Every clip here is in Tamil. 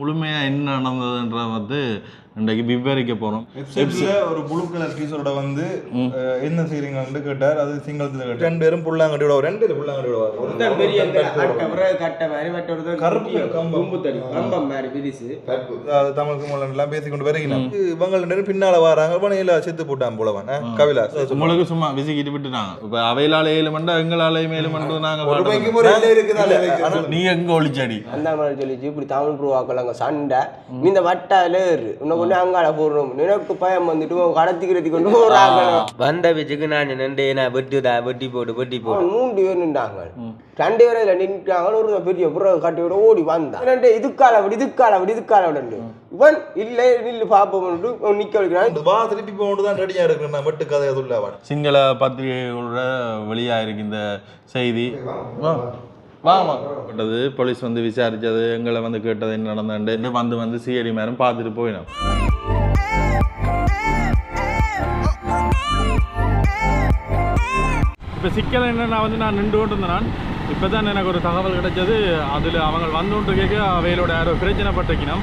முழுமையாக என்ன நடந்ததுன்ற வந்து இன்றைக்கு விவரிக்க போகிறோம் ஒரு ப்ளூ கலர் டீஷர்ட்டோட வந்து என்ன செய்றீங்கன்னு கேட்டார். அது சிங்களத்துல கேட்டார். ரெண்டு பேரும் புல்லாங்கட்டி விட ரெண்டு பேரும் புல்லாங்கட்டி விட ஒருத்தன் பெரிய இந்த அட்டை விறகு கட்டை மாதிரி மற்றொருத்தர் கருப்பு குட்டியா கம்பம். கொம்பு தடி கம்பம் மாதிரி பிரிசு. அது தமிழ் எல்லாம் பேசிக்கொண்டு வருகிறோம் இவங்க ரெண்டு பேரும் பின்னால வராங்க. பணியில செத்து போட்டான் போலவன் கபிலாஸ் உங்களுக்கு சும்மா விசிக்கிட்டு விட்டுட்டாங்க. இப்போ அவையிலால ஏழு மண்டை எங்களால ஏழு மண்டை நாங்கள் நீ எங்க ஒளிச்சடி? அந்த மாதிரி சொல்லிச்சு இப்படி தமிழ் ப்ரூவாக்கலாங்க சண்டை. இந்த வட்டால உன்னை கொண்டு அங்கால போடுறோம் நினைக்கு பயம் வந்துட்டு கடத்திக்கிறதுக்கு கொண்டு போறாங்க வந்த வச்சுக்கு நான் நின்று நான் வெட்டுடா வெட்டி போடு வெட்டி போடு. அவன் மூன்று பேர் நின்றாங்க. ரெண்டு பேரும் இதுல நின்றாங்க ஒரு பெரிய புறவை கட்டி விட ஓடி வந்தான். ரெண்டு இதுக்கால அப்படி இதுக்கால அப்படி இதுக்கால அப்படி இவன் இல்லை நில்லு பாப்போம் நிக்க வைக்கிறான். இந்த வா திருப்பி போகணும் ரெடியா இருக்கிறேன். நான் வெட்டு கதை சொல்ல அவன். சிங்கள பத்திரிகைகளோட வெளியாயிருக்கு இந்த செய்தி கேட்டது போலீஸ் வந்து விசாரிச்சது எங்களை வந்து கேட்டது என்ன நடந்தது வந்து வந்து சிஐடி மேரம் பார்த்துட்டு போயிடும் இப்போ சிக்கல் என்னன்னா வந்து நான் நின்று கொண்டு இருந்தேன் நான். இப்போ தான் எனக்கு ஒரு தகவல் கிடைச்சது. அதில் அவங்க வந்து கேட்க அவையிலோட யாரோ பிரச்சனைப்பட்டிருக்கணும்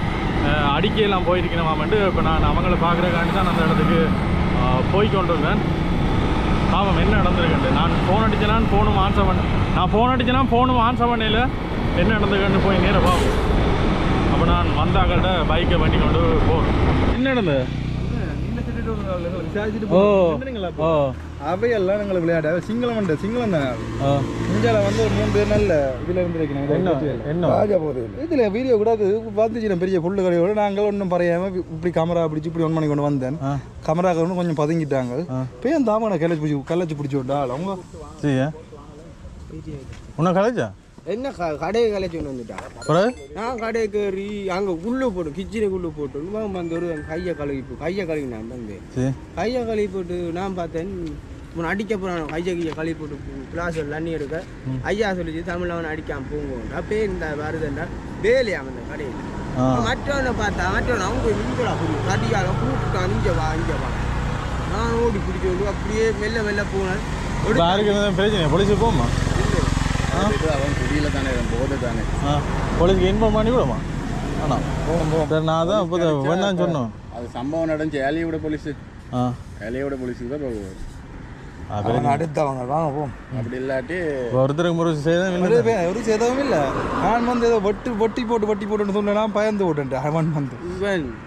அடிக்கையெல்லாம் போயிருக்கணுமாமன்ட்டு இப்போ நான் அவங்கள பார்க்குறக்காண்டி தான் அந்த இடத்துக்கு போய் கொண்டு ஆமாம் என்ன நடந்திருக்குண்டு நான் ஃபோன் அடிச்சேனா ஃபோனும் ஆன்சர் பண்ண நான் ஃபோன் அடிச்சேனா ஃபோனும் ஆன்சர் பண்ணல என்ன நடந்திருக்குன்னு போய் நேராக பார்ப்போம் அப்போ நான் வந்தாக்கள்கிட்ட பைக்கை வண்டி கொண்டு போகிறோம் என்ன நடந்தது? ஓ ஓ. அவையெல்லாம் எங்களை விளையாட சிங்களம் உண்டு சிங்களம் தானே இந்தியாவில் வந்து ஒரு மூணு பேர் நல்ல இதில் இருந்திருக்கணும் என்ன? என்ன? ராஜா போகுது இதில் வீடியோ கூட வந்துச்சு பெரிய புல்லு கடையோட நாங்கள் ஒன்றும் பறையாம இப்படி கேமரா பிடிச்சி இப்படி ஒன் பண்ணி கொண்டு வந்தேன். கேமரா கொண்டு கொஞ்சம் பதுங்கிட்டாங்க. பேன் தாமனை கிளச்சி பிடிச்சி கிளச்சி பிடிச்சி விட்டாள் அவங்க உன்னை கலைச்சா என்ன கடையை கலைச்சு கொண்டு வந்துட்டான் அப்புறம் நான் கடைக்கு ஏறி அங்கே உள்ளே போட்டு கிச்சனுக்குள்ளே போட்டு. இவன் வந்து ஒரு கையை கழுவி போ- கையை கழுவினான் வந்து. சரி. கையை கழுவி போட்டு நான் பார்த்தேன் இவன் அடிக்க போகிறான் கையை கையை கழுவி போட்டு கிளாஸ் தண்ணி எடுக்க. ஐயா சொல்லிச்சு தமிழ் அவன் அடிக்காம போங்க அப்பே இந்த வருதுண்டா. வேலையா அந்த கடையில்? மற்றவனை பார்த்தா மற்றவன் அவங்க இங்கடா புரியும் கடியால கூப்பிட்டான் இங்கே வா இங்கே வா. நான் ஓடி பிடிச்சி அப்படியே மெல்ல மெல்ல போனேன். பிரச்சனை போலீஸுக்கு போமா அவன் குடியில தானே போதை தானே. ஆ. போலீஸ்க்கு இன்ஃபார்ம் பண்ணி விடுமா ஆனா சரி நான் தான் இப்போ சொன்னோம். அது சம்பவம் நடந்துச்சு. ஏலியோட போலீஸ். ஆ. ஏலியோட போலீஸுக்கு தான் போகுது. அப்புறம் அடுத்தவங்க வாங்க போம் அப்படி இல்லாட்டி ஒருத்தருக்கு ஒரு பே- ஒரு சேதமும் இல்லை. நான் வந்து ஏதோ வட்டி வட்டி போட்டு வட்டி போட்டுன்னு சொன்னா பயந்து விட்டுட்டேன் அவன் வந்து.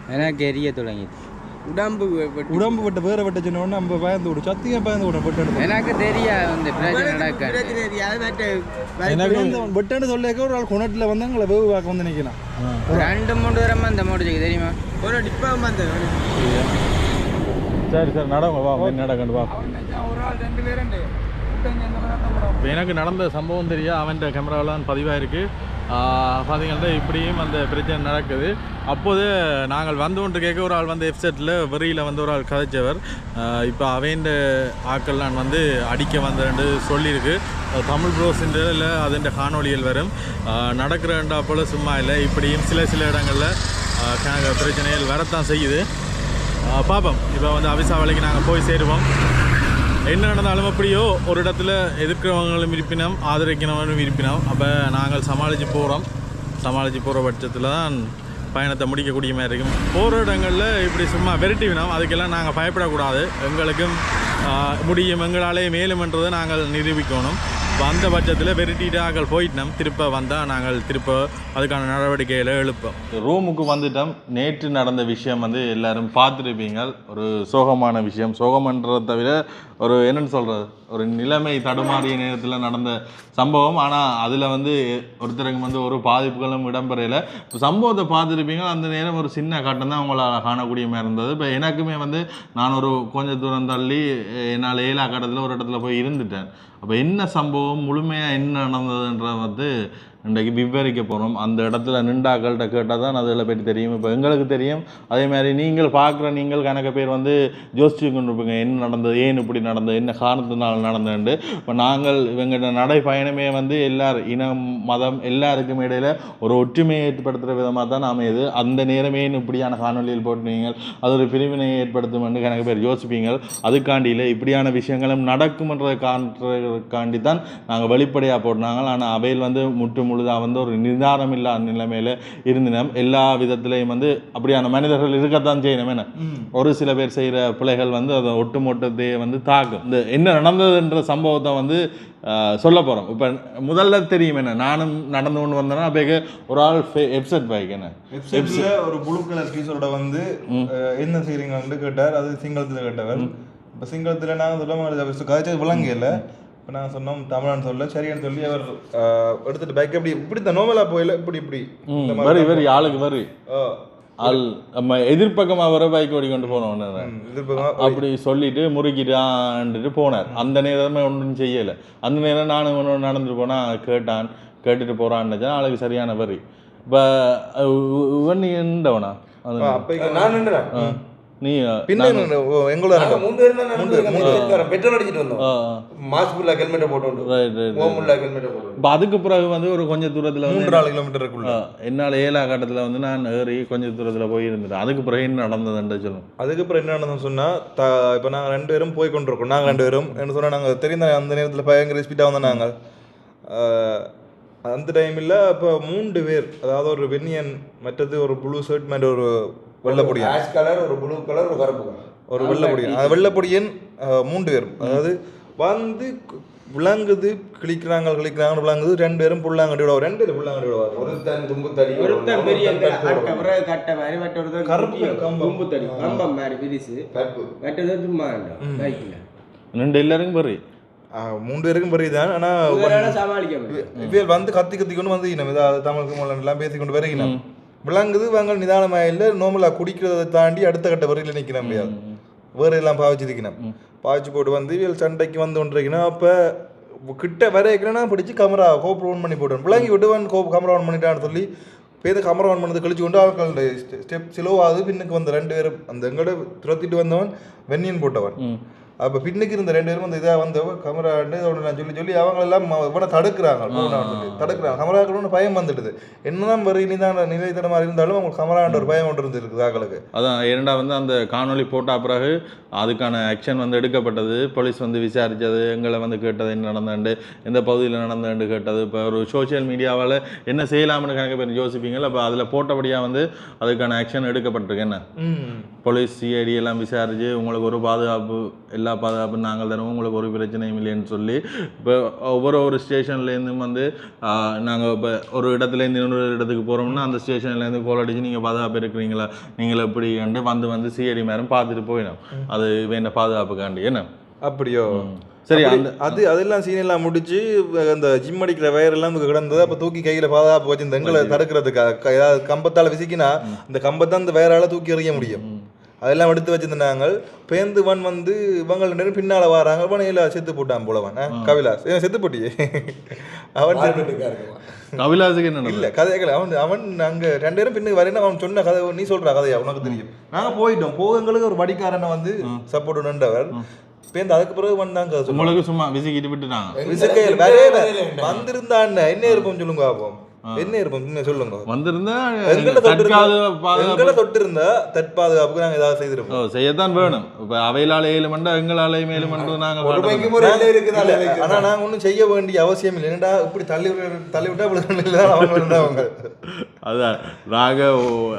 எனக்கு எரிய தொடங்கிது உடம்பு வெட்டி- உடம்பு விட்ட வேற விட்ட சொன்ன உடனே நம்ம பயந்து விடும் சத்தியம் பயந்து விடும் வெட்டு எனக்கு தெரியா இந்த பிரச்சனை நடக்க தெரியாது, எனக்கு வெட்டாண்டு சொல்லிக்க ஒரு ஆள் குணத்துல வந்து எங்களை வேவு பார்க்க வந்து நிற்கலாம் ரெண்டு மூணு தூரமா இந்த மோடிச்சுக்கு தெரியுமா? ஒரு டிப்பா வந்தேன் சரி சரி நடங்க வா நடக்கண்டு வா. எனக்கு நடந்த சம்பவம் தெரியா? அவன் கேமராவெலாம் பதிவாயிருக்கு. பார்த்தீங்கன்னா இப்படியும் அந்த பிரச்சனை நடக்குது. அப்போது நாங்கள் வந்து ஒன்று கேட்க ஒரு ஆள் வந்து எஃப்செட்டில் வெறியில் வந்து ஒரு ஆள் கதைச்சவர். இப்போ அவைண்ட ஆக்கள் நான் வந்து அடிக்க வந்தேன் சொல்லியிருக்கு தமிழ் ப்ரோஸின்ற இல்லை அதுன்ற காணொளிகள் வரும். நடக்கிறண்டா போல் சும்மா இல்லை. இப்படியும் சில சில இடங்களில் அஹ் பிரச்சனைகள் வரத்தான் செய்யுது. பார்ப்போம் இப்போ வந்து அவிசா வேலைக்கு நாங்கள் போய் சேருவோம். என்ன நடந்தாலும் அப்படியோ ஒரு இடத்துல எதிர்க்கிறவங்களும் இருப்பினோம் ஆதரிக்கிறவங்களும் இருப்பினோம் அப்போ நாங்கள் சமாளித்து போகிறோம் சமாளித்து போகிற பட்சத்தில் தான் பயணத்தை முடிக்கக்கூடிய மாதிரி இருக்கும். போகிற இடங்களில் இப்படி சும்மா விரட்டி வினோம். அதுக்கெல்லாம் நாங்கள் பயப்படக்கூடாது. எங்களுக்கும் முடியும். எங்களாலே மேலும்ன்றதை நாங்கள் நிரூபிக்கணும். வந்த பட்சத்தில் வெரைட்டிட்டு நாங்கள் போயிட்டோம். திருப்ப வந்தால் நாங்கள் திருப்ப அதுக்கான நடவடிக்கைகளை எழுப்போம். ரூமுக்கு வந்துட்டோம். நேற்று நடந்த விஷயம் வந்து எல்லாரும் பார்த்துருப்பீங்க. ஒரு சோகமான விஷயம். சோகமன்றதை தவிர ஒரு என்னன்னு சொல்கிறது ஒரு நிலைமை தடுமாறிய நேரத்தில் நடந்த சம்பவம். ஆனால் அதில் வந்து ஒருத்தருக்கு வந்து ஒரு பாதிப்புகளும் இடம்பெறையில் இப்போ சம்பவத்தை பார்த்துருப்பீங்க. அந்த நேரம் ஒரு சின்ன கட்டம் தான் உங்களால் காணக்கூடிய மாதிரி இருந்தது. இப்போ எனக்குமே வந்து நான் ஒரு கொஞ்சம் தூரம் தள்ளி என்னால் ஏழா கட்டத்தில் ஒரு இடத்துல போய் இருந்துட்டேன். அப்போ என்ன சம்பவம்? முழுமையாக என்ன நடந்ததுன்ற வந்து இன்றைக்கு விவரிக்க போகிறோம் அந்த இடத்துல நின்றாக்கள்கிட்ட கேட்டால் தான் அதில் பற்றி தெரியும். இப்போ எங்களுக்கு தெரியும். அதே மாதிரி நீங்கள் பார்க்குற நீங்கள் கணக்க பேர் வந்து யோசிச்சு கொண்டு இருப்பீங்க என்ன நடந்தது? ஏன் இப்படி நடந்தது? என்ன காரணத்தினால் நடந்ததுண்டு? இப்போ நாங்கள் இவங்க நடை பயணமே வந்து எல்லார் இனம் மதம் எல்லாருக்கும் இடையில் ஒரு ஒற்றுமையை ஏற்படுத்துகிற விதமாக தான் அமையுது. அந்த நேரமே இப்படியான காணொலியில் போட்டுனீங்க அது ஒரு பிரிவினையை ஏற்படுத்தும் என்று கணக்கு பேர் யோசிப்பீங்க அதுக்காண்டியில் இப்படியான விஷயங்களும் நடக்கும்ன்றதை காண்றதுக்காண்டி தான் நாங்கள் வெளிப்படையாக போட்டாங்க ஆனால் அவையில் வந்து முட்டும் முழுதாக வந்து ஒரு நிதானம் இல்லாத நிலைமையில இருந்தினம் எல்லா விதத்திலையும் வந்து அப்படியான மனிதர்கள் இருக்கத்தான் செய்யணும். என்ன? ஒரு சில பேர் செய்கிற பிள்ளைகள் வந்து அதை ஒட்டுமொட்டத்தையே வந்து தாக்கும். இந்த என்ன நடந்ததுன்ற சம்பவத்தை வந்து சொல்ல போகிறோம் இப்போ முதல்ல தெரியும் என்ன? நானும் நடந்து கொண்டு வந்தேன்னா அப்போ ஒரு ஆள் வெப்சைட் பைக் என்ன? ஒரு ப்ளூ கலர் டீஷர்ட்டோட வந்து என்ன செய்றீங்கன்னு கேட்டார். அது சிங்களத்துல கேட்டவர். இப்போ சிங்களத்துல நாங்கள் சொல்ல மாதிரி கதைச்சது விளங்கல. இப்போ நாங்கள் சொன்னோம் தமிழன் சொல்ல சரின்னு சொல்லி அவர் எடுத்துட்டு பைக் எப்படி இப்படி தான் நோமலா போயில இப்படி இப்படி. இந்த வரி வரி ஆளுக்கு வரி. ஆள் நம்ம எதிர்ப்பக்கமாக வர பைக் ஓடி கொண்டு போனோம் பக்கம் அப்படி சொல்லிட்டு முறுக்கிட்டான்ட்டு போனார். அந்த நேரமே ஒன்றும் செய்யலை. அந்த நேரம் நானும் ஒன்று நடந்துட்டு போனால் கேட்டான் கேட்டுட்டு போகிறான்னு ஆளுக்கு சரியான வரி. இப்போ இவன் நீ அப்ப நான் நின்றுறேன். நீ பின்ன எங்களோட. பெட்ரோல் அடிச்சிட்டு வந்தோம். மாஸ்க் ஃபுல்லா ஹெல்மெட்டை போட்டு ரைட் ரைட் ஓமுள்ள ஹெல்மெட்டை போட்டு இப்போ அதுக்கு பிறகு வந்து ஒரு கொஞ்சம் தூரத்தில் வந்து மூன்று நாலு கிலோமீட்டருக்குள்ள என்னால் ஏழா கட்டத்தில் வந்து நான் ஏறி கொஞ்சம் தூரத்தில் போய் இருந்துட்டேன் அதுக்கு பிறகு என்ன நடந்ததுன்னு சொல்லும் அதுக்கப்புறம் என்ன நடந்ததுன்னு சொன்னா த இப்போ நாங்கள் ரெண்டு பேரும் போய் கொண்டிருக்கோம். நாங்கள் ரெண்டு பேரும். என்ன சொன்னா நாங்கள் தெரிந்த அந்த நேரத்தில் பயங்கர ஸ்பீடாக வந்தோம் நாங்கள் அந்த டைமில் இப்போ மூன்று பேர் அதாவது ஒரு வெண்ணியன் மற்றது ஒரு ப்ளூ ஷர்ட் மாதிரி ஒரு வெள்ளைப்பொடியன் ஆஷ் கலர் ஒரு ப்ளூ கலர் ஒரு கருப்பு கலர். ஒரு வெள்ளைப்பொடியன் அந்த வெள்ளைப்பொடியன் மூன்று பேரும். அதாவது வந்து விளங்குது கிளிக்கிறாங்க கிளிக்கிறாங்க விளங்குது. ரெண்டு பேரும் புள்ளாங்கடி விடுவாங்க ரெண்டு பேரும் புள்ளாங்கடி விடுவாங்க ஒருத்தன் தும்புத்தடி பெரிய ஒருத்தன் பிறகு கட்டை மாதிரி மற்றொருத்தர் கருப்பு குட்டி கம்பம். கொம்பு தடி கம்பம் மாதிரி பெருசு கருப்பு. மற்றொருத்தர் சும்மா பைக்கில் ரெண்டு எல்லாருக்கும் பரி ஆஹ், மூன்று பேருக்கும் பெரியதான் ஆனால் இவரால சமாளிக்க வந்து கத்தி கத்தி கொண்டு வந்து இனம். இதாவது தமிழ் எல்லாம் பேசி கொண்டு வருகினோம் விளங்குது வாங்க நிதானமாக இல்லை நோமலாக குடிக்கிறதை தாண்டி அடுத்த கட்ட வரையில் நிற்க முடியாது வேற எல்லாம் பாவிச்சு இருக்கணும் பாவிச்சு போட்டு வந்து இவியல் சண்டைக்கு வந்து கொண்டிருக்கணும் அப்போ கிட்ட வரைக்கணும்னா பிடிச்சி கமரா கோப் ஓன் பண்ணி போட்டோம் விளங்கி விடுவன் கோப் கமரா ஆன் பண்ணிட்டான்னு சொல்லி பேத கமரா ஆன் பண்ணது கழிச்சு கொண்டு ஆட்கள் ஸ்டெப் சிலோவாது பின்னுக்கு வந்த ரெண்டு பேரும் அந்த எங்கட துரத்திட்டு வந்தவன் வெந்நியன் போட்டவன். அப்போ பின்னுக்கு இருந்த ரெண்டு பேரும் அந்த இதாக வந்தவ கமராண்டு அவனை நான் சொல்லி சொல்லி அவங்க எல்லாம் ம- இவனை தடுக்கிறாங்க. சொல்லி தடுக்கிறாங்க. கமராக்கணும்னு பயம் வந்துடுது. என்னதான் வரி நிதான நிலைத்தனமாக இருந்தாலும் அவங்களுக்கு கமராண்ட ஒரு பயம் ஒன்று இருந்திருக்குது ஆக்களுக்கு. அதான் இரண்டா வந்து அந்த காணொளி போட்ட பிறகு அதுக்கான ஆக்ஷன் வந்து எடுக்கப்பட்டது. போலீஸ் வந்து விசாரித்தது எங்களை வந்து கேட்டது என்ன நடந்தாண்டு எந்த பகுதியில் நடந்தாண்டு கேட்டது. இப்போ ஒரு சோஷியல் மீடியாவால் என்ன செய்யலாம்னு கணக்கு பேர் யோசிப்பீங்களா அப்போ அதில் போட்டபடியாக வந்து அதுக்கான ஆக்ஷன் எடுக்கப்பட்டிருக்கு. என்ன? போலீஸ் சிஐடி எல்லாம் விசாரித்து உங்களுக்கு ஒரு பாதுகாப்பு எல்லா பாதுகாப்பும் நாங்கள் தருவோம். உங்களுக்கு ஒரு பிரச்சனையும் இல்லைன்னு சொல்லி இப்போ ஒவ்வொரு ஒரு ஸ்டேஷன்லேருந்தும் வந்து நாங்கள் இப்போ ஒரு இடத்துலேருந்து இன்னொரு இடத்துக்கு போகிறோம்னா அந்த ஸ்டேஷன்லேருந்து கோல் அடிச்சு நீங்கள் பாதுகாப்பு இருக்கிறீங்களா? நீங்கள் எப்படி? கண்டு வந்து வந்து சிஐடி மேரம் பார்த்துட்டு போயிடும். அது வேண்ட பாதுகாப்புக்காண்டி என்ன? அப்படியோ? சரி அந்த அது அதெல்லாம் சீன் எல்லாம் முடிச்சு அந்த ஜிம் அடிக்கிற வயர் எல்லாம் கிடந்தது. அப்ப தூக்கி கையில பாதுகாப்பு வச்சு இந்த எங்களை தடுக்கிறதுக்காக ஏதாவது கம்பத்தால விசிக்கினா இந்த கம்பத்தை அந்த வயரால தூக்கி எறிய முடியும். அதெல்லாம் எடுத்து வச்சிருந்தாங்க பேந்து வன் வந்து இவங்க பேரும் பின்னால வராங்க. வனையில செத்து போட்டான் போலவன் கவிலாஸ் ஏன் செத்து போட்டியே. அவன் கவிலாசுக்கு என்ன இல்ல கதைகள் அவன் அவன் அங்க ரெண்டு பேரும் பின்னுக்கு வரேன்னு அவன் சொன்ன கதை நீ சொல்ற கதையா? உனக்கு தெரியும். நாங்க போயிட்டோம். போகங்களுக்கு ஒரு வடிக்காரனை வந்து சப்போர்ட் நின்றவர். பேருந்து அதுக்கு பிறகு வந்தாங்க. உங்களுக்கு சும்மா விசிக்கிட்டு விட்டுட்டாங்க. விசுக்கையில் வரவே வந்திருந்தான் என்ன? இருப்போம் சொல்லுங்க பாப்போம். என்ன இருப்போம்? உண்மையை சொல்லுங்க. வந்திருந்தா எங்களை தொட்டு இருந்தா தற்பாதுகாப்புக்கு நாங்க ஏதாவது செய்திருப்போம். ஓ செய்யத்தான் வேணும். இப்போ அவையிலால ஏழு மண்டா எங்களால மேலு மண்டா நாங்கள் ஒரு பாடுறது. பைக்கு ஒரு எல்லை இருக்குதா? இல்ல, ஆனா நாங்க ஒண்ணும் செய்ய வேண்டிய அவசியம் இல்லை. என்னடா இப்படி தள்ளி தள்ளி விட்டா இப்படி தான் அவங்க இருந்தவங்க அதான் நாங்கள்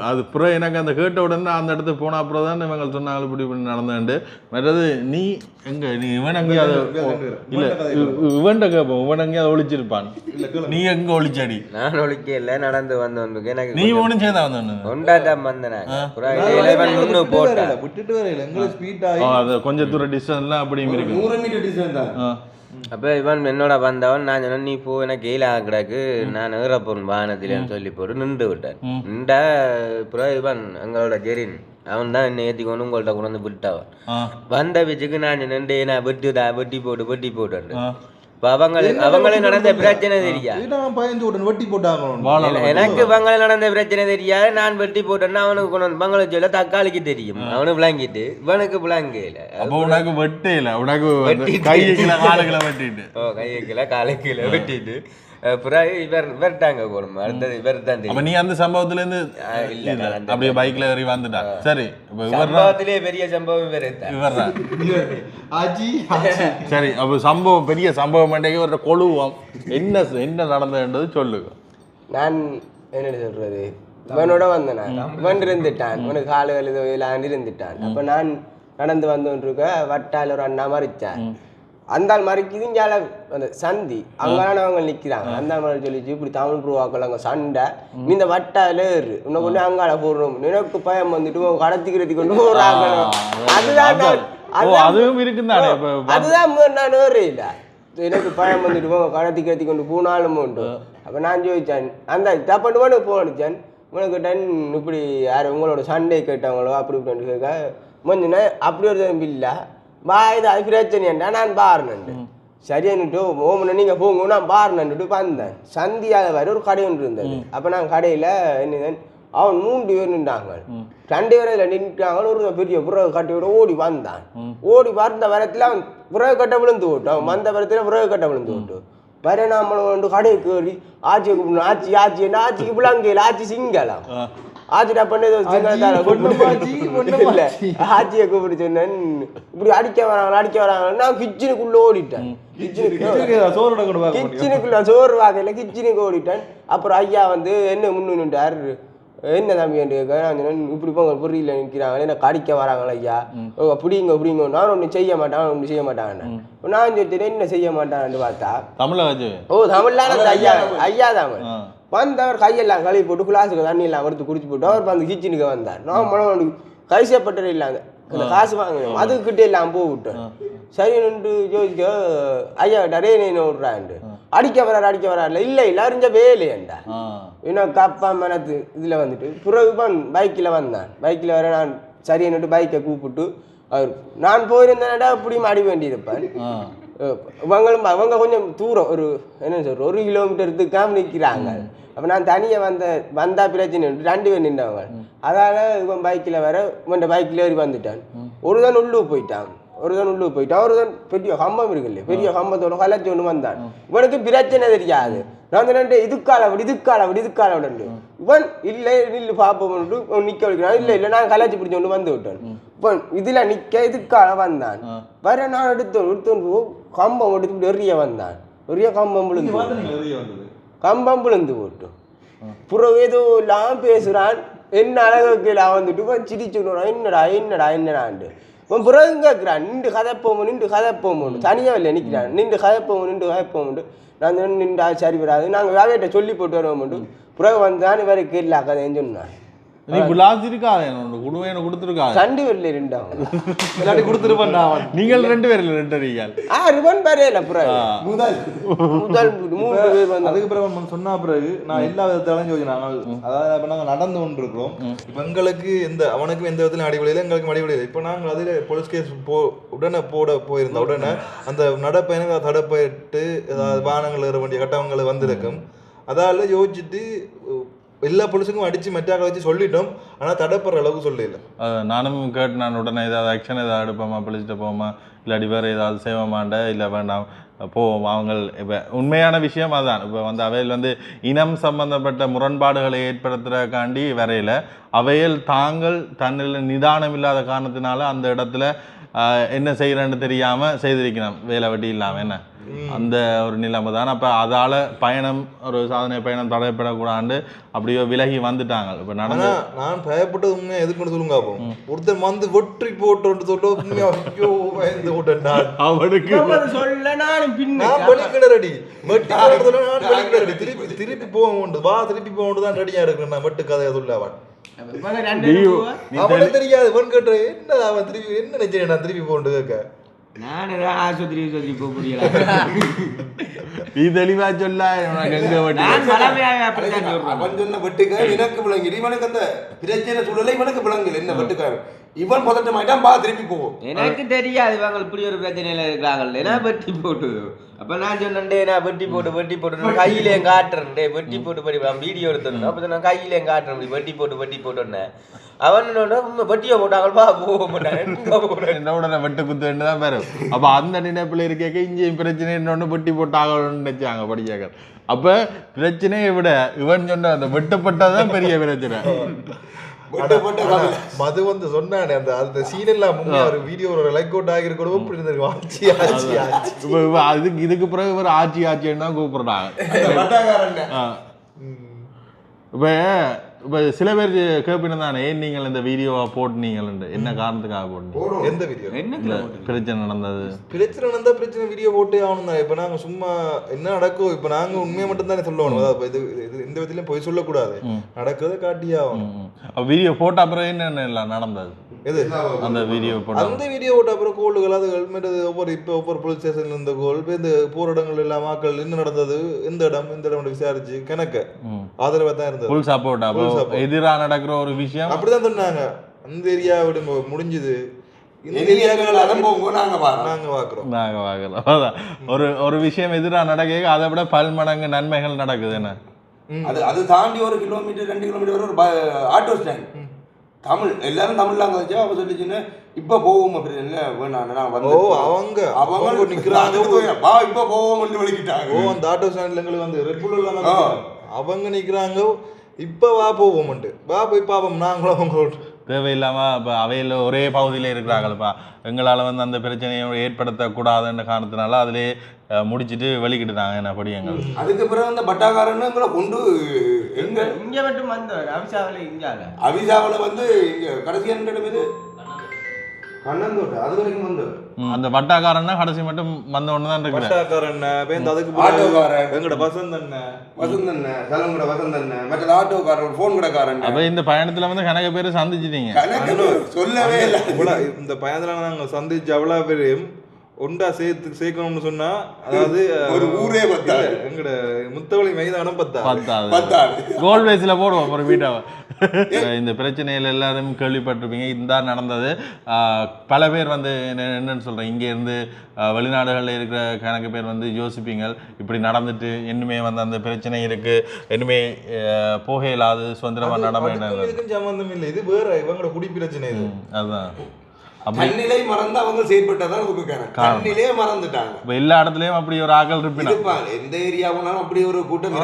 அது புறம் எனக்கு அந்த கேட்ட உடனே அந்த இடத்துக்கு போன அப்புறம் தான் இவங்க சொன்னாங்க இப்படி இப்படி நடந்தேன்ட்டு. மற்றது நீ எங்க நீ இவன் எங்கேயாவது இல்ல இவன்ட கேட்போம் இவன் எங்கேயாவது ஒளிச்சிருப்பான். நீ எங்க ஒளிச்சடி? நான் ஒழிக்க இல்லை நடந்து வந்தவனுக்கு எனக்கு நீ ஒன்றும் சேர்ந்தா வந்தனாங்க அப்புறம் இளைவன் முன்னு போட்டேன். விட்டுட்டு வரையில எங்களை ஸ்பீட் ஆகி. அது கொஞ்சம் தூரம் டிஸ்டன்ஸ்லாம் அப்படியும் இருக்கு. நூறு மீட்டர் டிஸ்டன்ஸ் தான். அப்போ இவன் என்னோட வந்தவன் நான் சொன்னேன் நீ போ எனக்கு கீழே கிடக்கு. நான் ஏறப்போன் வாகனத்திலேன்னு சொல்லி போட்டு நின்று விட்டேன் நின்றா அப்புறம் இவன் எங்களோட ஜெரின் அவன் தான் என்னை ஏற்றி கொண்டு உங்கள்கிட்ட கொண்டு வந்து விட்டவன். வந்த பிச்சுக்கு நான் நின்று நான் வெட்டுடா வெட்டி போட்டு வெட்டி போட்டு அவங்களுக்கு அவங்களுக்கு நடந்த பிரச்சனை தெரியா? நான் பயந்து விட்டேன் வெட்டி போட்டாங்க எனக்கு பங்கள நடந்த பிரச்சனை தெரியாது. நான் வெட்டி போட்டேன்னா அவனுக்கு கொண்டு பங்கள சொல்ல தக்காளிக்கு தெரியும். அவனுக்கு விளங்கிட்டு இவனுக்கு விளங்கல. அப்போ உனக்கு வெட்டே இல்லை உனக்கு வெட்டிட்டு. கைகளை காலுகளை வெட்டிட்டு. ஓ கையை காலை வெட்டிட்டு. அப்புறம் இவர் இவர்ட்டாங்க போகணும் அடுத்தது இவர் தான் தெரியும். நீ அந்த சம்பவத்துல இருந்து ஆ, இல்ல, அப்படியே பைக்ல ஏறி வந்துட்டா. சரி இப்ப சம்பவத்திலே பெரிய சம்பவம் இவர் தான். இவர். ஆஜி சரி அப்ப சம்பவம் பெரிய சம்பவம் அன்றைக்கு ஒரு கொழுவம். என்ன என்ன நடந்ததுன்றது சொல்லுங்க நான் என்ன சொல்றது? இவனோட வந்தேன் இவன் இருந்துட்டான். இவனுக்கு காலு எழுத இல்லாண்டு இருந்துட்டான். அப்ப நான் நடந்து வந்து இருக்க வட்டால ஒரு அண்ணா மறிச்சான் அந்த ஆள் மறிக்குது இங்கால அந்த சந்தி. அங்கெல்லாம் அவங்க நிக்கிறாங்க. அந்த மாதிரி சொல்லிச்சு இப்படி தமிழ் ப்ரூவாக்கள் அங்க சண்டை. நீ இந்த வட்டால ஏறு. உன்னை கொண்டு அங்கால போடுறோம். எனக்கு பயம் வந்துட்டு கடத்திக்கிறதுக்கு கொண்டு போறாங்க. அதுதான் அதுவும் இருக்குந்தானே? அதுதான் நான் ஏறையில எனக்கு பயம் வந்துட்டு போங்க கடத்தி கடத்தி கொண்டு போனாலும் உண்டு. அப்போ நான் ஜோதிச்சேன் அந்த தப்பண்டு பண்ணு போனிச்சேன் உனக்கு டன் இப்படி யார் உங்களோட சண்டை கேட்டவங்களோ அப்படி இப்படின்னு கேட்க கொஞ்சம் நே- அப்படி ஒரு தம்பி இல்லை. பா இது அது பிரச்சனைண்டா நான் பாருனண்டு. சரியானுட்டு ஓமன நீங்கள் போங்க நான் பாருனன்ட்டு வந்தேன். சந்தியால வர ஒரு கடை ஒன்று இருந்தது. அப்போ நான் கடையில் என்னது அவன் மூன்று பேர் நின்றாங்க ரெண்டு பேர் இதில் நின்றாங்க ஒரு பெரிய புறகு கட்டையோட ஓடி வந்தான். ஓடி வந்த வரத்தில் அவன் புறகு கட்டை விழுந்து விட்டு அவன் வந்த வரத்தில் புறகு கட்டை விழுந்து விட்டு வர நாமளும் வந்து கடை கேறி ஆட்சியை கூப்பிடணும் ஆட்சி ஆட்சி என்ன ஆட்சிக்கு விளங்கையில் ஆட்சி சிங்கலாம் ஆச்சிடா பண்ணது சிங்களத்தால கூப்பிட்டு இல்ல. ஆட்சியை கூப்பிட்டு சொன்னேன். இப்படி அடிக்க வராங்க அடிக்க வராங்க நான் கிச்சனுக்குள்ள ஓடிட்டேன். கிச்சனுக்குள்ள சோறு வாக்கையில் கிச்சனுக்கு ஓடிட்டேன். அப்புறம் ஐயா வந்து என்ன முன்னு நின்றார் என்ன தம்பி என்று நான் சொன்னேன், இப்படி போங்க புரியல நிற்கிறாங்க என்ன கடிக்க வராங்களா ஐயா? ஓ, அப்படிங்க அப்படிங்க நான் ஒன்றும் செய்ய மாட்டான் ஒன்றும் செய்ய மாட்டான் நான் சொல்லிட்டு என்ன செய்ய மாட்டான்னு பார்த்தா தமிழை ஓ தமிழ்லாம் ஐயா ஐயா தமிழ். வந்தவர் கையெல்லாம் கழுவி போட்டு கிளாஸுக்கு தண்ணி எல்லாம் எடுத்து குடிச்சு போட்டு அவர் வந்து கிச்சனுக்கு வந்தார். நான் மனம் கை செய்யப்பட்டது இல்லாங்க. அந்த காசு வாங்கணும் அதுக்கிட்டே எல்லாம் போவிட்டேன் சரி நின்று யோசிக்க ஐயா டரே நீ விட்றாண்டு அடிக்க வராரு அடிக்க வராருல. இல்லை இல்லை அறிஞ்ச வேலையண்டா இன்னும் கப்பா மனத்து இதில் வந்துட்டு பிறகு பைக்கில் வந்தான். பைக்கில் வர நான் சரி என்னட்டு பைக்கை கூப்பிட்டு அவர் நான் போயிருந்தேன்டா இப்படியும் அடி வேண்டியிருப்பேன். இவங்களும் அவங்க கொஞ்சம் தூரம் ஒரு என்ன சொல்ற ஒரு கிலோமீட்டர் தாம நிற்கிறாங்க அப்போ நான் தனியாக வந்த வந்தா பிரச்சனை. ரெண்டு பேர் நின்றவங்க. அதால இவன் பைக்கில் வர இவன் பைக்கில் ஏறி வந்துட்டான். ஒருதான் உள்ளூர் போயிட்டான். ஒருதான் உள்ளூர் போயிட்டான். ஒருதான் பெரிய கம்பம் இருக்குல்ல பெரிய கம்பத்தோட கலச்சி ஒன்று வந்தான். இவனுக்கு பிரச்சனை தெரியாது. நான் சொன்னேன் இதுக்கால அப்படி இதுக்கால அப்படி இதுக்கால அப்படி இவன் இல்லை நில்லு பார்ப்போம்னு இவன் நிற்க வைக்கிறான். இல்லை இல்லை நான் கலாச்சி பிடிச்ச கொண்டு வந்து விட்டேன். இவன் இதில் நிற்க இதுக்கால வந்தான். வர நான் எடுத்து எடுத்து போ கம்பம் எடுத்து எறிய வந்தான். எறிய கம்பம் விழுந்து. கம்பம் விழுந்து போட்டு புறம் ஏதோ எல்லாம் பேசுறான். என்ன அழகுக்கு நான் வந்துட்டு இவன் சிரிச்சு விடுறான். என்னடா என்னடா என்னடான்ட்டு. இவன் பிறகு கேட்குறான் நின்று கதைப்போம் நின்று கதைப்போம் தனியாக இல்லை நிற்கிறான் நின்று கதைப்போம் நின்று கதைப்போம் நான் நின்றா சரி வராது. நாங்கள் வேலையிட்ட சொல்லி போட்டு வருவோம் பிறகு வந்தான் இவரை கேட்கல கதைன்னு சொன்னான். நீ விளாசி இருக்காது என்னோட குடும்பம் எனக்கு கொடுத்துருக்காங்க? சண்டி வரல இல்லாட்டி கொடுத்துருப்பேன் நான் நீங்கள் ரெண்டு பேரில் ரெண்டு நீங்கள் ஆ ரிவன் வரையில பிறகு. முதல். முதல் மூன்று பேர் வந்து அதுக்கு பிறகு அவன் சொன்ன பிறகு நான் எல்லா விதத்தாலும் யோசிச்சு நாங்கள் அதாவது இப்போ நாங்கள் நடந்து கொண்டு இருக்கிறோம் இப்போ எங்களுக்கு எந்த அவனுக்கும் எந்த விதத்திலும் அடிப்படையில் எங்களுக்கும் அடிப்படையில் இப்போ நாங்கள் அதில் போலீஸ் கேஸ் போ உடனே போட போயிருந்தோம். உடனே அந்த நடப்பயணம் தடப்பயிட்டு ஏதாவது வாகனங்கள் ஏற வேண்டிய கட்டவங்களை வந்திருக்கும். அதால யோசிச்சுட்டு எல்லா போலீஸுக்கும் அடிச்சு மெட்டாக வச்சு சொல்லிட்டோம். ஆனால் தடைப்படுற அளவுக்கு சொல்லல. நானும் கேட்டு நான் உடனே ஏதாவது ஆக்ஷன் ஏதாவது எடுப்போமா பிடிச்சிட்டு போமா இல்லாட்டி வேறு ஏதாவது செய்வோமாண்ட இல்லை வேண்டாம் போவோம். அவங்க இப்போ உண்மையான விஷயம் அதுதான் இப்போ வந்து அவையில் வந்து இனம் சம்பந்தப்பட்ட முரண்பாடுகளை ஏற்படுத்துறதுக்காண்டி வரையில் அவையில் தாங்கள் தன்னில் நிதானம் இல்லாத காரணத்தினால அந்த இடத்துல என்ன செய்கிறேன்னு தெரியாமல் செய்திருக்கணும். வேலை வட்டி இல்லாமல் என்ன? அந்த ஒரு நிலைமை தான். அப்போ அதால் பயணம் ஒரு சாதனை பயணம் தடைப்படக்கூடாது அப்படியோ விலகி வந்துட்டாங்க. இப்போ நடந்து நான் பயப்பட்டது உண்மையா எதுக்குன்னு சொல்லுங்க அப்போ? ஒருத்தன் வந்து வெற்றி போட்டோன்னு சொல்ல ஐயோ பயந்து விட்டேன் நான். அவனுக்கு. சொல்ல நானும் பின்ன. நான் வெளிக்கிடறடி வெட்டி போடுறதுல நான் வெளிக்கிடறடி திருப்பி திருப்பி போக உண்டு வா திருப்பி போக உண்டு தான் ரெடியா இருக்கிறேன் நான். வெட்டு கதையை சொல்ல அவன். அவனுக்கு தெரியாது. என்ன அவன் திருப்பி என்ன நினைச்சேன் நான் திருப்பி போக கேட்க? நான் ஆஸ்பத்திரி சொல்லி போக முடியல நீ தெளிவா சொல்ல அவன் சொன்ன வெட்டுக்க எனக்கு விளங்கிடு. இவனுக்கு அந்த பிரச்சனை சூழலை இவனுக்கு விளங்கல. என்ன வெட்டுக்காரன் இவன் பதட்டமாயிட்டான் பா திருப்பி போவோம் எனக்கு தெரியாது இவங்க இப்படி ஒரு பிரச்சனையில இருக்காங்கல்ல நான் வெட்டி போட்டு? அப்ப நான் சொன்னேன் நான் வெட்டி போட்டு வெட்டி போட்டு கையிலே காட்டுறேன். டேய் வெட்டி போட்டு படி வீடியோ எடுத்தேன். அப்ப நான் கையிலே காட்டுறேன் இப்படி வெட்டி போட்டு வெட்டி போட்டோன்னே. அவன் வெட்டியை போட்டாங்க பா போக மாட்டாங்க என்ன உடனே வெட்டு குத்து தான் பேரு. அப்ப அந்த நினைப்புல இருக்க இங்கேயும் பிரச்சனை இன்னொன்னு வெட்டி போட்டாங்கன்னு நினைச்சாங்க படிச்சாங்க அப்ப பிரச்சனையை விட இவன் சொன்ன அந்த வெட்டப்பட்டதான் பெரிய பிரச்சனை. மது வந்து சொன்னானே அந்த அந்த சீன் ஒரு வீடியோ ஒரு லைக் அவுட் ஆகிருக்கணும் இப்படி இருந்திருக்கும் ஆச்சி ஆச்சி ஆச்சி இப்ப இவ அதுக்கு இதுக்கு பிறகு இவர் ஆட்சி ஆட்சின்னு தான் கூப்பிடுறாங்க. இப்போ இப்போ சில பேர் கேட்பினு தானே ஏன் நீங்கள் இந்த வீடியோவை போட்டுனீங்கள்ண்டு என்ன காரணத்துக்காக போட்டீங்க எந்த வீடியோ? இல்ல பிரச்சனை நடந்தது. பிரச்சனை நடந்தா பிரச்சனை வீடியோ போட்டே ஆகணும் தான். இப்போ நாங்க சும்மா என்ன நடக்கும் இப்போ நாங்க உண்மையை மட்டும் தானே சொல்லணும். அதாவது இது இது எந்த விதத்திலையும் போய் சொல்லக்கூடாது. நடக்கிறத காட்டியே ஆகணும். வீடியோ போட்ட அப்புறம் என்னென்ன எல்லாம் நடந்தது? எது? அந்த வீடியோ போட்ட அந்த வீடியோ போட்ட அப்புறம் கோல்டுகள் அதுகள் மற்றது ஒவ்வொரு இப்போ ஒவ்வொரு போலீஸ் ஸ்டேஷன்ல இருந்த கோல் இப்போ இந்த போர் இடங்கள் எல்லாம் மக்கள் என்ன நடந்தது? எந்த இடம் இந்த இடம் விசாரிச்சு கணக்கு. ம். ஆதரவா தான் இருந்தது. Full support. எதிராக நடக்கிற ஒரு விஷயம் அப்படிதான் சொன்னாங்க. அந்த ஏரியா விடுங்க முடிஞ்சது. ஒரு ஒரு விஷயம் எதிராக நடக்க அதை விட பல்மடங்கு நன்மைகள் நடக்குது என்ன? அது அது தாண்டி ஒரு கிலோமீட்டர் ரெண்டு கிலோமீட்டர் வரை ஒரு ப- ஆட்டோ ஸ்டாண்ட். தமிழ் எல்லாரும் தமிழ்ல அங்க வச்சா அவ சொல்லிச்சுன்னு இப்ப போவோம் அப்படி இல்ல வேணாம் ஓ அவங்க. அவங்க நிக்கிறாங்க. வா இப்ப போவோம் வலிக்கிட்டாங்க ஓ அந்த ஆட்டோ ஸ்டாண்ட்ல எங்களுக்கு வந்து ரெட். அவங்க நிக்கிறாங்க. இப்ப வா போவோம்ட்டு வா போய் பாப்போம் நாங்களும் அவங்களோட தேவையில்லாம இப்போ அவையில் ஒரே பகுதியில் இருக்கிறாங்கப்பா எங்களால் வந்து அந்த பிரச்சனையை ஏற்படுத்தக்கூடாதுன்ற காரணத்தினால அதிலே முடிச்சிட்டு வெளிக்கிட்டுட்டாங்க என்ன படியங்கள். அதுக்கு பிறகு அந்த பட்டாக்காரன்னு எங்களை கொண்டு எங்க? இங்க மட்டும் வந்தவர் அபிஷாவில் இங்கால அவிசாவில வந்து இங்க கடைசி என்ன இடம் அது வரைக்கும் அந்த வட்டாக்காரன்னா கடைசி மட்டும் வந்த ஒன்று தான் இருக்கிறேன் பட்டாக்காரன் பேருந்து அதுக்கு ஆட்டோக்காரன். எங்கட பசந்த் அண்ணன் வசந்தண்ண சலங்கட வசந்தண்ண மற்ற ஆட்டோக்காரர் ஃபோன் கடைக்காரன் அப்போ இந்த பயணத்தில் வந்து கணக்கு பேர் சந்திச்சிட்டீங்க. கணக்கு சொல்லவே இல்லை. இந்த பயணத்துல நாங்க சந்திச்ச அவ்வளவு பேரையும் ஒண்டா சேர்த்து சேர்க்கணும்னு சொன்னா அதாவது ஒரு ஊரே பத்தாது. எங்கட முத்தவழி மைதானம் பத்தா பத்தாவது பத்தாள் கோல் பேஸில் போடுவோம் ஒரு வீட்டை. இந்த பிரச்சனையில் எல்லாரும் கேள்விப்பட்டிருப்பீங்க. இந்த நடந்தது. பல பேர் வந்து என்ன- என்னன்னு சொல்கிறேன் இங்கேருந்து வெளிநாடுகளில் இருக்கிற கணக்கு பேர் வந்து யோசிப்பீங்க. இப்படி நடந்துட்டு இன்னுமே வந்து அந்த பிரச்சனை இருக்குது இன்னுமே போக இயலாது சுதந்திரமாக நடமை சம்பந்தம் இல்லை. இது வேற இவங்களோட குடி பிரச்சனை இது அதுதான் தன்னிலை மறந்து அவங்க செயல்பட்டதான் கொடுக்குறாங்க தன்னிலே மறந்துட்டாங்க. இப்போ எல்லா இடத்துலையும் அப்படி ஒரு இருப்பினா இருப்பாங்க எந்த ஏரியா போனாலும் அப்படி ஒரு கூட்டம்.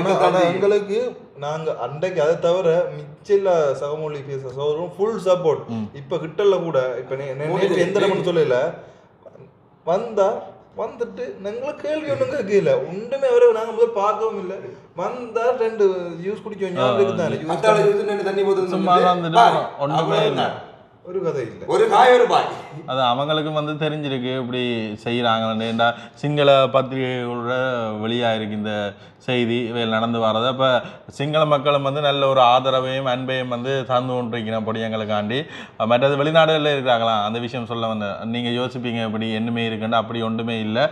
எங்களுக்கு நாங்க அன்றைக்கு அதை தவிர மிச்சல சகமொழி பேச சகோதரம் ஃபுல் சப்போர்ட் இப்ப கிட்டல கூட இப்ப நேற்று எந்த இடம்னு சொல்லல. வந்தா வந்துட்டு நாங்களும் கேள்வி ஒண்ணும் கேட்கல. ஒன்றுமே அவரை நாங்க முதல் பார்க்கவும் இல்லை. வந்தா ரெண்டு ஜூஸ் மத்தாள ஜூஸ் ரெண்டு தண்ணி போட்டு ஒன்றுமே. இல்லை. ஒரு கதை இல்லை. ஒரு காய் ஒரு பாய். அது அவங்களுக்கும் வந்து தெரிஞ்சிருக்கு இப்படி செய்கிறாங்கன்னு சிங்கள பத்திரிகைகளோட வெளியாயிருக்கு இந்த செய்தி இவைகள் நடந்து வர்றது. அப்போ சிங்கள மக்களும் வந்து நல்ல ஒரு ஆதரவையும் அன்பையும் வந்து தந்து கொண்டிருக்கிறோம் பொடியங்களுக்காண்டி அஹ் மற்றது வெளிநாடுகளில் இருக்கிறாங்களாம் அந்த விஷயம் சொல்ல வந்த நீங்கள் யோசிப்பீங்க இப்படி என்னமே இருக்குன்னு. அப்படி ஒன்றுமே இல்லை.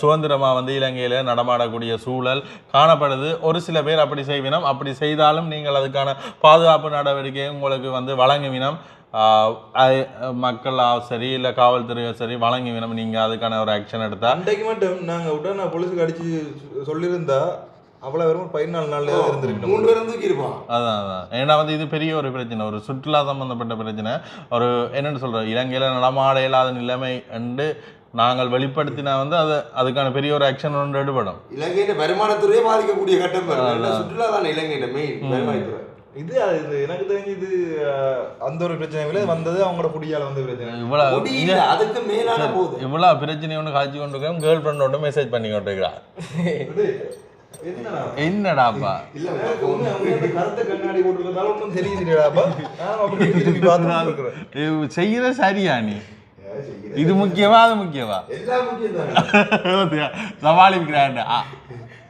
சுதந்திரமாக வந்து இலங்கையில் நடமாடக்கூடிய சூழல் காணப்படுது. ஒரு சில பேர் அப்படி செய்வினம். அப்படி செய்தாலும் நீங்கள் அதுக்கான பாதுகாப்பு நடவடிக்கையை உங்களுக்கு வந்து வழங்குவினம். மக்களா சரி இல்லை காவல்துறையோ சரி வழங்கி வேணும் நீங்கள் அதுக்கான ஒரு ஆக்ஷன் எடுத்தா? அன்றைக்கு மட்டும் நாங்க உடனே போலீஸுக்கு அடிச்சு சொ- சொல்லியிருந்தா அவ்வளவு வெறும் பதினாலு நாள்ல இருந்திருக்கணும். மூணு பேரும் தூக்கி இருப்பான் அதான் அதான். ஏன்னா வந்து இது பெரிய ஒரு பிரச்சனை. ஒரு சுற்றுலா சம்பந்தப்பட்ட பிரச்சனை. ஒரு என்னன்னு சொல்கிறோம் இலங்கையில் நடமாட இயலாத நிலைமை என்று நாங்கள் வெளிப்படுத்தினா வந்து அது அதுக்கான பெரிய ஒரு ஆக்ஷன் ஒன்று எடுபடும். இலங்கையின் வருமானத்துறையே பாதிக்கக்கூடிய கட்டம் சுற்றுலா தானே இலங்கையின் மெயின் வருமானத்துறை இது அது இது எனக்கு தெரிஞ்சு இது அந்த ஒரு பிரச்சனை வந்தது அவங்களோட குடியால வந்த பிரச்சனை. இவ்வளோ முடியல அதுக்கு மேலான போகுது. இவ்வளோ பிரச்சனை ஒன்று காய்ச்சி கொண்டு இருக்கோம் கேர்ள் ஃப்ரெண்டோட மெசேஜ் பண்ணி கொண்டிருக்கிறா என்னடா? என்னடாப்பா? இல்ல கருத்த கண்ணாடி போட்டுருக்கதால ஒன்றும் தெரியுதுடாப்பா செய்யற சரியா நீ? இது முக்கியமா அது முக்கியமா? எல்லாம் முக்கியம் சமாளிக்கிறான்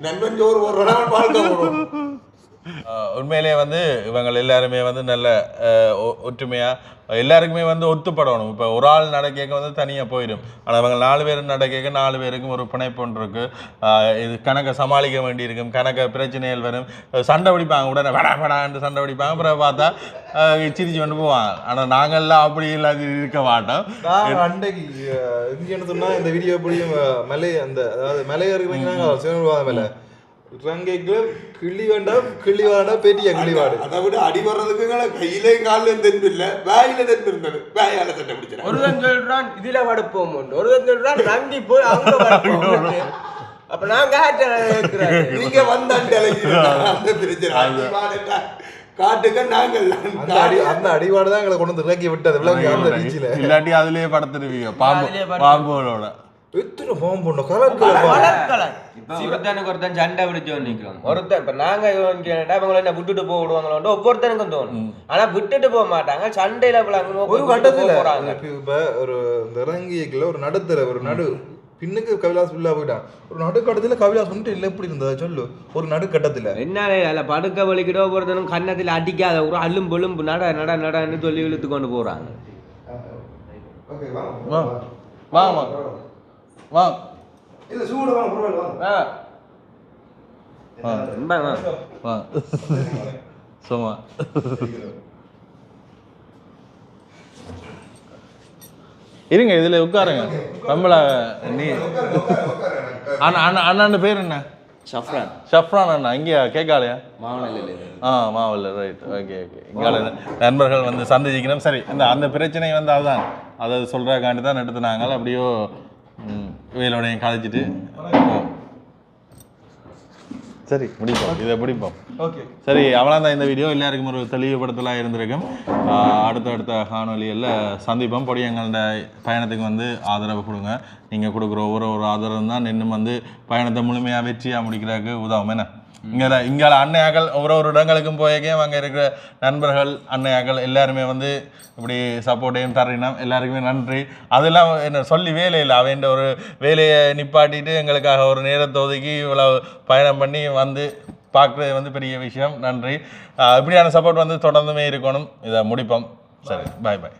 நண்பன் சோறு போடுறோம் வாழ்க்கை உண்மையிலேயே வந்து இவங்க எல்லாருமே வந்து நல்ல ஒற்றுமையாக ஒற்றுமையா எல்லாருக்குமே வந்து ஒத்துப்படணும். இப்போ ஒரு ஆள் நடக்க வந்து தனியாக போயிடும். ஆனால் இவங்க நாலு பேரும் நடக்கேக்க நாலு பேருக்கும் ஒரு பிணைப்பு ஒன்று இருக்கு இது கணக்கை சமாளிக்க வேண்டியிருக்கும். கணக்கை பிரச்சனைகள் வரும். சண்டை பிடிப்பாங்க உடனே வேடா வேடான்ட்டு சண்டை பிடிப்பாங்க. அப்புறம் பார்த்தா ஆஹ் சிரிச்சு கொண்டு போவாங்க. ஆனால் நாங்கள்லாம் அப்படி இல்லாத இருக்க மாட்டோம். நான் அன்றைக்கு என்ன இந்த வீடியோ எப்படியும் மலை அந்த அதாவது மலையா இருக்கிறீங்கன்னா சிவன் மேலே. ரங்கைக்கு கிள்ளி வேண்டாம் கிள்ளி வாடா பெரிய கிள்ளிவாடு அதை விட அடி வர்றதுக்கு கையிலையும் காலிலையும் தென்பு இல்ல வாயில தென்பு இருந்தது வாயால சட்டை பிடிச்சிடா ஒருவன் சொல்றான் இதுல படுப்போம் ஒருவன் சொல்றான் நம்பி போய் படுப்போம் அப்ப நான் காட்ட நீங்க வந்த அந்த பிரச்சனை. காட்டுக்க நாங்கள் அந்த அடி அந்த அடிவாடு தான் எங்களை கொண்டு வந்து இறக்கி விட்டது. இல்லாட்டி அதுலயே படுத்துருவீங்க பாம்பு பாம்போட எத்தனை ஃபார்ம் பண்ணோம் கலர் கலர் இப்போ ஒருத்தனுக்கு ஒருத்தன் சண்டை பிடிச்சு நிற்கிறோம் ஒருத்தன் இப்போ நாங்கள் கேட்டா இவங்களை என்ன விட்டுட்டு போக விடுவாங்களோன்ட்டு ஒவ்வொருத்தனுக்கும் தோணும். ஆனா விட்டுட்டு போக மாட்டாங்க சண்டையில ஒரு கட்டத்துல போறாங்க. இப்ப ஒரு இந்த இறங்கியக்குள்ள ஒரு நடுத்தர ஒரு நடு பின்னுக்கு கவிலாஸ் உள்ள போயிட்டான். ஒரு நடுக்கட்டத்துல கவிலாஸ் வந்துட்டு இல்லை எப்படி இருந்ததா சொல்லு? ஒரு நடுக்கட்டத்துல. என்ன அதில் படுக்க வலிக்கிட்டோ ஒருத்தனும் கன்னத்தில் அடிக்காத ஒரு அல்லும் பொழும்பு நட நட நடன்னு சொல்லி இழுத்து கொண்டு போறாங்க. வா. வா வா. வா. இல்ல சூடு வாங்க பரவாயில்ல வாங்க. வா. வா. சும்மா இருங்க இதுல உட்காருங்க. நம்மள நீ அண்ணா அண்ணா அண்ணாண்டு பேர் என்ன? ஷஃப்ரான். ஷஃப்ரான் அண்ணா இங்கேயா? கேட்காலையா? மாவனில் ஆ மாவல்ல ரைட் ஓகே ஓகே இங்கால நண்பர்கள் வந்து சந்திச்சிக்கணும். சரி இந்த அந்த பிரச்சனை வந்து அதுதான் அதை சொல்கிறக்காண்டி தான் எடுத்துனாங்க. அப்படியோ கழிச்சிட்டு போவோம். சரி முடிப்போம். இதை முடிப்போம். ஓகே சரி அவளாம் தான் இந்த வீடியோ. எல்லாருக்கும் ஒரு தெளிவுபடுத்தலாக இருந்திருக்கும். அடுத்த அடுத்த காணொலியில் சந்திப்போம். பொடி எங்களோட பயணத்துக்கு வந்து ஆதரவு கொடுங்க. நீங்கள் கொடுக்குற ஒவ்வொரு ஒரு ஆதரவு தான் இன்னும் வந்து பயணத்தை முழுமையாக வெற்றியாக முடிக்கிறதுக்கு உதவும். என்ன? இங்கே இங்கே அன்னையாக்கள் ஒவ்வொரு ஒரு இடங்களுக்கும் போயக்கே அங்கே இருக்கிற நண்பர்கள் அன்னையாக்கள் எல்லாருமே வந்து இப்படி சப்போர்ட்டையும் தரணும் எல்லாருக்குமே நன்றி. அதெல்லாம் என்ன சொல்லி வேலையில் அவன் ஒரு வேலையை நிப்பாட்டிட்டு எங்களுக்காக ஒரு நேரத்தை ஒதுக்கி இவ்வளவு பயணம் பண்ணி வந்து பார்க்குறது வந்து பெரிய விஷயம். நன்றி. இப்படியான சப்போர்ட் வந்து தொடர்ந்துமே இருக்கணும். இதை முடிப்போம். சரி பாய் பாய்